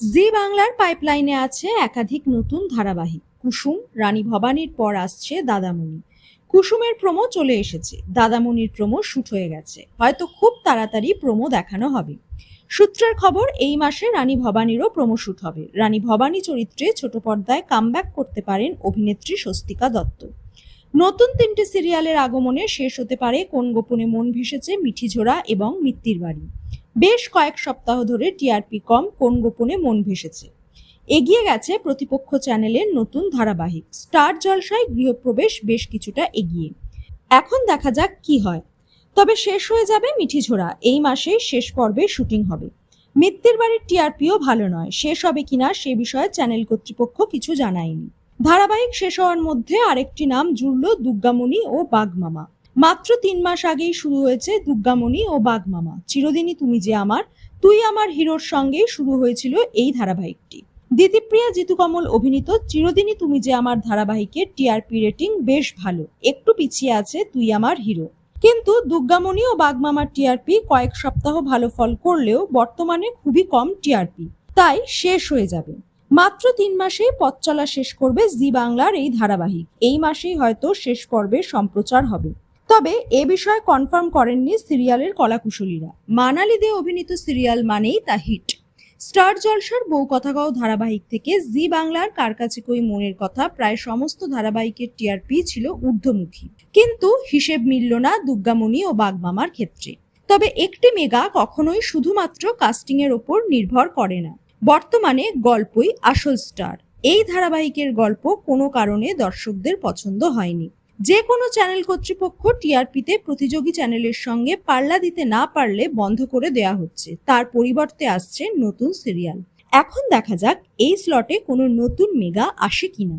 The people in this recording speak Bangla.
জি বাংলার পাইপলাইনে আছে একাধিক নতুন ধারাবাহিক। কুসুম, রানী ভবানীর পর আসছে দাদামণি। কুসুমের প্রোমো চলে এসেছে। দাদামণির প্রোমো শুট হয়ে গেছে। হয়তো খুব তাড়াতাড়ি প্রোমো দেখানো হবে। সূত্রের খবর, এই মাসে রানী ভবানীরও প্রোমো শুট হবে। রানী ভবানী চরিত্রে ছোট পর্দায় কামব্যাক করতে পারেন অভিনেত্রী স্বস্তিকা দত্ত। নতুন তিনটে সিরিয়ালের আগমনে শেষ হতে পারে কোন গোপনে মন ভেসেছে মিঠিঝোড়া এবং মিত্তির বাড়ি। বেশ কয়েক সপ্তাহ ধরে টিআরপি কম কোন গোপনে মন ভেসেছে। এগিয়ে গেছে প্রতিপক্ষ চ্যানেলের নতুন ধারাবাহিক। স্টার জলসায় গৃহপ্রবেশ বেশ কিছুটা এগিয়ে। এখন দেখা যাক কি হয়। তবে শেষ হয়ে যাবে মিঠিঝোড়া এই মাসেই শেষ পর্বে শুটিং হবে। মিত্তির বাড়ির টিআরপিও ভালো নয়। শেষ হবে কিনা সে বিষয়ে চ্যানেল কর্তৃপক্ষ কিছু জানায়নি। ধারাবাহিক শেষ হওয়ার মধ্যে আরেকটি নাম জুড়ল দুর্গামণি ও বাগমামা। মাত্র তিন মাস আগেই শুরু হয়েছে দুর্গামণি ও বাগমামা। চিরদিনই তুমি যে আমার, তুই আমার হিরোর সঙ্গেই শুরু হয়েছিল এই ধারাবাহিকটি। দিতিপ্রিয়া জিতুকমল অভিনীত চিরদিনই তুমি যে আমার ধারাবাহিকের টিআরপি রেটিং বেশ ভালো, একটু পিছিয়ে আছে তুই আমার হিরো। কিন্তু দুর্গামণি ও বাগমামার টিআরপি কয়েক সপ্তাহ ভালো ফল করলেও বর্তমানে খুবই কম টিআরপি তাই শেষ হয়ে যাবে। মাত্র তিন মাসেই পথ চলা শেষ করবে জি বাংলার এই ধারাবাহিক, এই মাসেই হয়তো শেষ পর্বে সম্প্রচার হবে। তবে এ বিষয়ে কনফার্ম করেননি সিরিয়ালের কলাকুশলীরা। মানালি দে অভিনীত সিরিয়াল মানেই তা হিট স্টার জলসার বউ কথা গাও ধারাবাহিক থেকে জি বাংলার কার কাছে কই মনের কথা প্রায় সমস্ত ধারাবাহিকের টিআরপি ছিল ঊর্ধ্বমুখী। কিন্তু হিসেব মিলল না দুর্গামণি ও বাগমামার ক্ষেত্রে। তবে একটি মেগা কখনোই শুধুমাত্র কাস্টিং এর ওপর নির্ভর করে না। বর্তমানে গল্পই আসল স্টার এই ধারাবাহিকের গল্প কোনো কারণে দর্শকদের পছন্দ হয়নি। যে কোনো চ্যানেল কর্তৃপক্ষ টিআরপিতে প্রতিযোগী চ্যানেলের সঙ্গে পাল্লা দিতে না পারলে বন্ধ করে দেয়া হচ্ছে। তার পরিবর্তে আসছে নতুন সিরিয়াল এখন দেখা যাক এই স্লটে কোনো নতুন মেগা আসে কিনা।